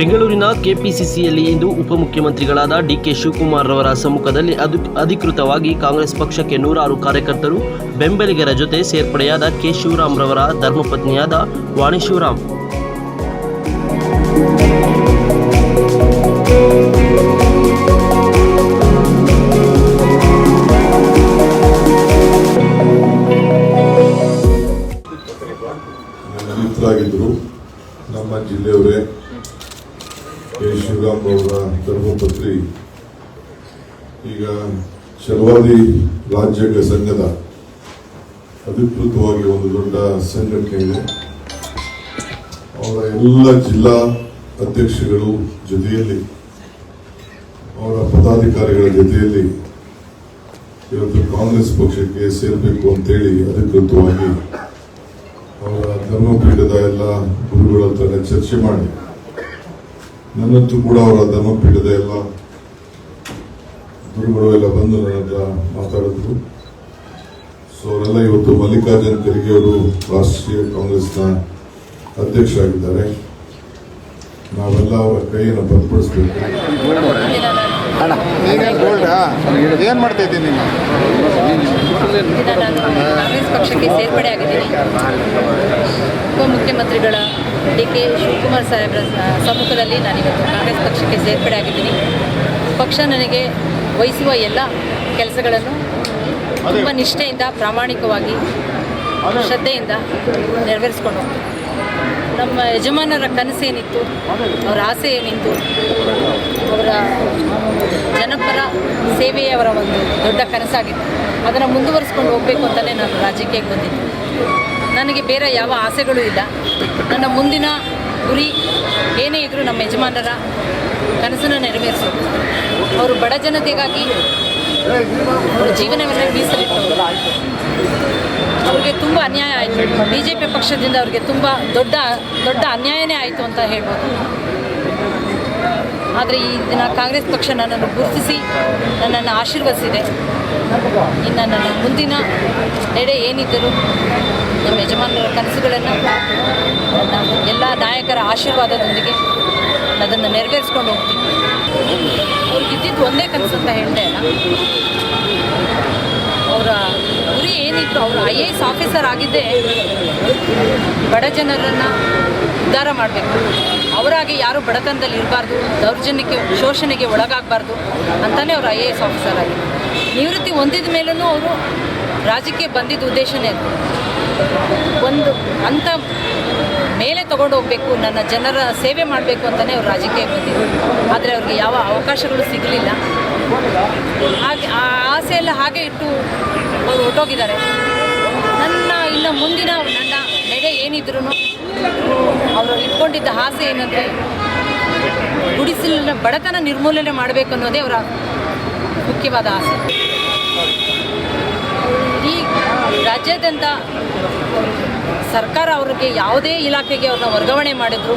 ಬೆಂಗಳೂರಿನ ಕೆಪಿಸಿಸಿಯಲ್ಲಿ ಇಂದು ಉಪಮುಖ್ಯಮಂತ್ರಿಗಳಾದ ಡಿಕೆ ಶಿವಕುಮಾರ್ ಅವರ ಸಮ್ಮುಖದಲ್ಲಿ ಅಧಿ- ಅಧಿಕೃತವಾಗಿ ಕಾಂಗ್ರೆಸ್ ಪಕ್ಷಕ್ಕೆ ನೂರಾರು ಕಾರ್ಯಕರ್ತರು ಬೆಂಬಲಿಗರ ಜೊತೆ ಸೇರ್ಪಡೆಯಾದ ಕೆ ಶಿವರಾಮ್ ರವರ ಧರ್ಮಪತ್ನಿಯಾದ ವಾಣಿಶಿವರಾಮ್ ನಮ್ಮ ಜಿಲ್ಲೆಯವರೇ ಕೆ ಶಿವರಾಮ್ ಅವರ ಧರ್ಮಪತ್ರಿ ಈಗ ಶರ್ವಾದಿ ರಾಜ್ಯಗಳ ಸಂಘದ ಅಧಿಕೃತವಾಗಿ ಒಂದು ದೊಡ್ಡ ಸಂಘಟನೆ ಇದೆ. ಅವರ ಎಲ್ಲ ಜಿಲ್ಲಾ ಅಧ್ಯಕ್ಷಗಳು ಜೊತೆಯಲ್ಲಿ, ಅವರ ಪದಾಧಿಕಾರಿಗಳ ಜೊತೆಯಲ್ಲಿ ಇವತ್ತು ಕಾಂಗ್ರೆಸ್ ಪಕ್ಷಕ್ಕೆ ಸೇರಬೇಕು ಅಂತೇಳಿ ಅಧಿಕೃತವಾಗಿ ಅವರ ಧರ್ಮಪೀಠದ ಎಲ್ಲ ಗುರುಗಳ ಚರ್ಚೆ ಮಾಡಿ ನನ್ನಂತೂ ಕೂಡ ಅವರ ಧರ್ಮಪೀಠದ ಎಲ್ಲ ಗುರುಗಳು ಎಲ್ಲ ಬಂದು ನನ್ನ ಹತ್ರ ಮಾತಾಡಿದ್ರು. ಸೊ ಅವರೆಲ್ಲ ಇವತ್ತು ಮಲ್ಲಿಕಾರ್ಜುನ್ ಖರ್ಗೆ ಅವರು ರಾಷ್ಟ್ರೀಯ ಕಾಂಗ್ರೆಸ್ನ ಅಧ್ಯಕ್ಷರಾಗಿದ್ದಾರೆ. ನಾವೆಲ್ಲ ಅವರ ಕೈಯನ್ನು ಬಲಪಡಿಸಬೇಕು. ಅಣ್ಣ. ನೀನೇನು ಗೋಲ್ಡಾ ಏನು ಮಾಡ್ತಾ ಇದ್ದೀನಿ ನೀನು? ದಿನ ನಾನು ಕಾಂಗ್ರೆಸ್ ಪಕ್ಷಕ್ಕೆ ಸೇರ್ಪಡೆ ಆಗಿದ್ದೀನಿ. ಉಪಮುಖ್ಯಮಂತ್ರಿಗಳ ಡಿ ಕೆ ಶಿವಕುಮಾರ್ ಸಾಹೇಬರ ಸಮ್ಮುಖದಲ್ಲಿ ನಾನಿವತ್ತು ಕಾಂಗ್ರೆಸ್ ಪಕ್ಷಕ್ಕೆ ಸೇರ್ಪಡೆ ಆಗಿದ್ದೀನಿ. ಪಕ್ಷ ನನಗೆ ವಹಿಸುವ ಎಲ್ಲ ಕೆಲಸಗಳನ್ನು ತುಂಬ ನಿಷ್ಠೆಯಿಂದ ಪ್ರಾಮಾಣಿಕವಾಗಿ ಶ್ರದ್ಧೆಯಿಂದ ನೆರವೇರಿಸ್ಕೊಂಡು ನಮ್ಮ ಯಜಮಾನರ ಕನಸೇನಿತ್ತು ಅವರ ಆಸೆ ಏನಿತ್ತು ಅವರ ಜನಪರ ಸೇವೆಯವರ ಒಂದು ದೊಡ್ಡ ಕನಸಾಗಿತ್ತು. ಅದನ್ನು ಮುಂದುವರಿಸ್ಕೊಂಡು ಹೋಗಬೇಕು ಅಂತಲೇ ನಾನು ರಾಜಕೀಯಕ್ಕೆ ಬಂದಿದ್ದೆ. ನನಗೆ ಬೇರೆ ಯಾವ ಆಸೆಗಳೂ ಇಲ್ಲ. ನನ್ನ ಮುಂದಿನ ಗುರಿ ಏನೇ ಇದ್ದರೂ ನಮ್ಮ ಯಜಮಾನರ ಕನಸನ್ನು ನೆರವೇರಿಸೋದು. ಅವರು ಬಡ ಜನತೆಗಾಗಿ ಅವರ ಜೀವನವನ್ನೇ ಮೀಸಲಿಟ್ಟವರು. ಅವ್ರಿಗೆ ತುಂಬ ಅನ್ಯಾಯ ಆಯಿತು. ಬಿ ಜೆ ಪಿ ಪಕ್ಷದಿಂದ ಅವ್ರಿಗೆ ತುಂಬ ದೊಡ್ಡ ದೊಡ್ಡ ಅನ್ಯಾಯನೇ ಆಯಿತು ಅಂತ ಹೇಳ್ಬೋದು. ಆದರೆ ಈ ದಿನ ಕಾಂಗ್ರೆಸ್ ಪಕ್ಷ ನನ್ನನ್ನು ಗುರುತಿಸಿ ನನ್ನನ್ನು ಆಶೀರ್ವದಿಸಿದೆ. ಇನ್ನು ನನ್ನ ಮುಂದಿನ ನಡೆ ಏನಿದ್ದರೂ ನಮ್ಮ ಯಜಮಾನರ ಕನಸುಗಳನ್ನು ನನ್ನ ಎಲ್ಲ ನಾಯಕರ ಆಶೀರ್ವಾದದೊಂದಿಗೆ ಅದನ್ನು ನೆರವೇರಿಸ್ಕೊಂಡು ಹೋಗ್ತೀನಿ. ಅವ್ರಿಗೆ ಇದ್ದಿದ್ದು ಒಂದೇ ಕನಸು ಅಂತ ಹೇಳಿದೆ ಅವರ ಗುರಿ ಏನಿತ್ತು ಅವರು ಐ ಎ ಎಸ್ ಆಫೀಸರ್ ಆಗಿದ್ದೇ ಬಡ ಜನರನ್ನು ಉದ್ಧಾರ ಮಾಡಬೇಕು. ಅವರಾಗಿ ಯಾರು ಬಡತನದಲ್ಲಿ ಇರಬಾರ್ದು, ದೌರ್ಜನ್ಯಕ್ಕೆ, ಶೋಷಣೆಗೆ ಒಳಗಾಗಬಾರ್ದು ಅಂತಲೇ ಅವರು ಐ ಎ ಎಸ್ ಆಫೀಸರ್ ಆಗಿ. ನಿವೃತ್ತಿ ಹೊಂದಿದ ಮೇಲೂ ಅವರು ರಾಜ್ಯಕ್ಕೆ ಬಂದಿದ್ದ ಉದ್ದೇಶನೇ ಅದು. ಒಂದು ಅಂತ ಮೇಲೆ ತಗೊಂಡು ಹೋಗಬೇಕು, ನನ್ನ ಜನರ ಸೇವೆ ಮಾಡಬೇಕು ಅಂತಲೇ ಅವ್ರು ರಾಜಕೀಯ ಬಂದಿದ್ದರು ಆದರೆ ಅವ್ರಿಗೆ ಯಾವ ಅವಕಾಶಗಳು ಸಿಗಲಿಲ್ಲ. ಹಾಗೆ ಆ ಆಸೆಯೆಲ್ಲ ಹಾಗೆ ಇಟ್ಟು ಅವರು ಹೊರಟೋಗಿದ್ದಾರೆ. ನನ್ನ ಇನ್ನು ಮುಂದಿನ ನನ್ನ ಏನಿದ್ರು ಅವರು ಇಟ್ಕೊಂಡಿದ್ದ ಆಸೆ ಏನಂದ್ರೆ ಗುಡಿಸಲಿನ ಬಡತನ ನಿರ್ಮೂಲನೆ ಮಾಡಬೇಕು ಅನ್ನೋದೇ ಅವರ ಮುಖ್ಯವಾದ ಆಸೆ. ಈ ರಾಜ್ಯಾದ್ಯಂತ ಸರ್ಕಾರ ಅವ್ರಿಗೆ ಯಾವುದೇ ಇಲಾಖೆಗೆ ಅವ್ರನ್ನ ವರ್ಗಾವಣೆ ಮಾಡಿದ್ರು,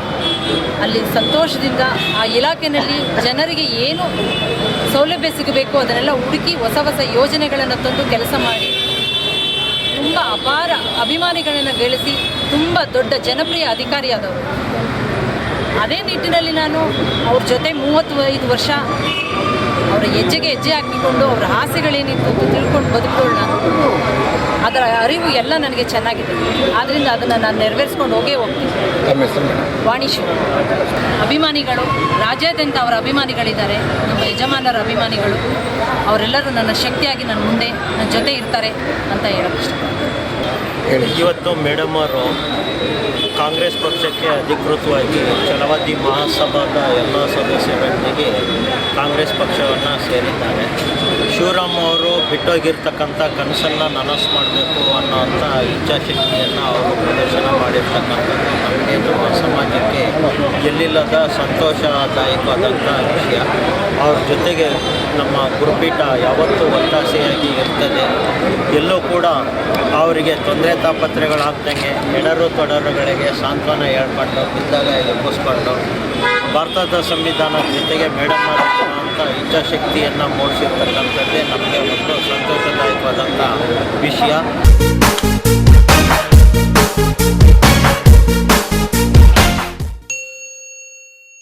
ಅಲ್ಲಿ ಸಂತೋಷದಿಂದ ಆ ಇಲಾಖೆಯಲ್ಲಿ ಜನರಿಗೆ ಏನು ಸೌಲಭ್ಯ ಸಿಗಬೇಕು ಅದನ್ನೆಲ್ಲ ಹುಡುಕಿ ಹೊಸ ಹೊಸ ಯೋಜನೆಗಳನ್ನು ತಂದು ಕೆಲಸ ಮಾಡಿ, ತುಂಬ ಅಪಾರ ಅಭಿಮಾನಿಗಳನ್ನು ಗಳಿಸಿ ತುಂಬ ದೊಡ್ಡ ಜನಪ್ರಿಯ ಅಧಿಕಾರಿಯಾದವರು ಅದೇ ನಿಟ್ಟಿನಲ್ಲಿ ನಾನು ಅವ್ರ ಜೊತೆ ಮೂವತ್ತು ಐದು ವರ್ಷ ಅವರ ಹೆಜ್ಜೆಗೆ ಹೆಜ್ಜೆ ಹಾಕಿಕೊಂಡು ಅವರ ಆಸೆಗಳೇನಿತ್ತು ಅಂತ ತಿಳ್ಕೊಂಡು ಬದುಕೊಳ್ಳೋಣ ನಾನು ಅದರ ಅರಿವು ಎಲ್ಲ ನನಗೆ ಚೆನ್ನಾಗಿದೆ. ಆದ್ದರಿಂದ ಅದನ್ನು ನಾನು ನೆರವೇರಿಸ್ಕೊಂಡು ಹೋಗೇ ಹೋಗ್ತೀನಿ. ತಮ್ಮ ಹೆಸರು ಮೇಡಮ್? ವಾಣಿ ಶಿವ ಅಭಿಮಾನಿಗಳು ರಾಜ್ಯಾದ್ಯಂತ ಅವರ ಅಭಿಮಾನಿಗಳಿದ್ದಾರೆ. ನಮ್ಮ ಯಜಮಾನರ ಅಭಿಮಾನಿಗಳು. ಅವರೆಲ್ಲರೂ ನನ್ನ ಶಕ್ತಿಯಾಗಿ ನನ್ನ ಮುಂದೆ ನನ್ನ ಜೊತೆ ಇರ್ತಾರೆ ಅಂತ ಹೇಳೋಕ್ಕೆ ಇಷ್ಟಪಡ್ತೀನಿ ಇವತ್ತು ಮೇಡಮ್ ಅವರು ಕಾಂಗ್ರೆಸ್ ಪಕ್ಷಕ್ಕೆ ಅಧಿಕೃತವಾಗಿ ಛಲವಾದಿ ಮಹಾಸಭಾದ ಎಲ್ಲ ಸದಸ್ಯರೊಂದಿಗೆ ಕಾಂಗ್ರೆಸ್ ಪಕ್ಷವನ್ನು ಸೇರಿದ್ದಾರೆ. ಶಿವರಾಮ್ ಅವರು ಬಿಟ್ಟೋಗಿರ್ತಕ್ಕಂಥ ಕನಸನ್ನು ನನಸು ಮಾಡಬೇಕು ಅನ್ನೋಂಥ ಇಚ್ಛಾಶಕ್ತಿಯನ್ನು ಅವರು ಪ್ರದರ್ಶನ ಮಾಡಿರ್ತಕ್ಕಂಥದ್ದು ನಮಗೆ ನಮ್ಮ ಸಮಾಜಕ್ಕೆ ಎಲ್ಲಿಲ್ಲದ ಸಂತೋಷದಾಯಕವಾದಂಥ ವಿಷಯ. ಅವ್ರ ಜೊತೆಗೆ ನಮ್ಮ ಗುರುಪೀಠ ಯಾವತ್ತೂ ಒತ್ತಾಸೆಯಾಗಿ ಇರ್ತದೆ. ಎಲ್ಲೂ ಕೂಡ ಅವರಿಗೆ ತೊಂದರೆ ತಾಪತ್ರೆಗಳಾಗ್ದಂಗೆ ಎಡರು ತೊಡರುಗಳಿಗೆ ಸಾಂತ್ವನ ಹೇಳ್ಕೊಂಡು, ಬಿದ್ದಾಗ ಎಬ್ಬಿಸ್ಕೊಂಡು ಭಾರತದ ಸಂವಿಧಾನದ ಜೊತೆಗೆ ಮೇಡಮ್ ಅಂತ ಇಚ್ಛಾಶಕ್ತಿಯನ್ನು ಮೂಡಿಸಿರ್ತಕ್ಕಂಥದ್ದೇ ನಮಗೆ ಒಂದು ಸಂತೋಷದಾಯಕವಾದಂಥ ವಿಷಯ.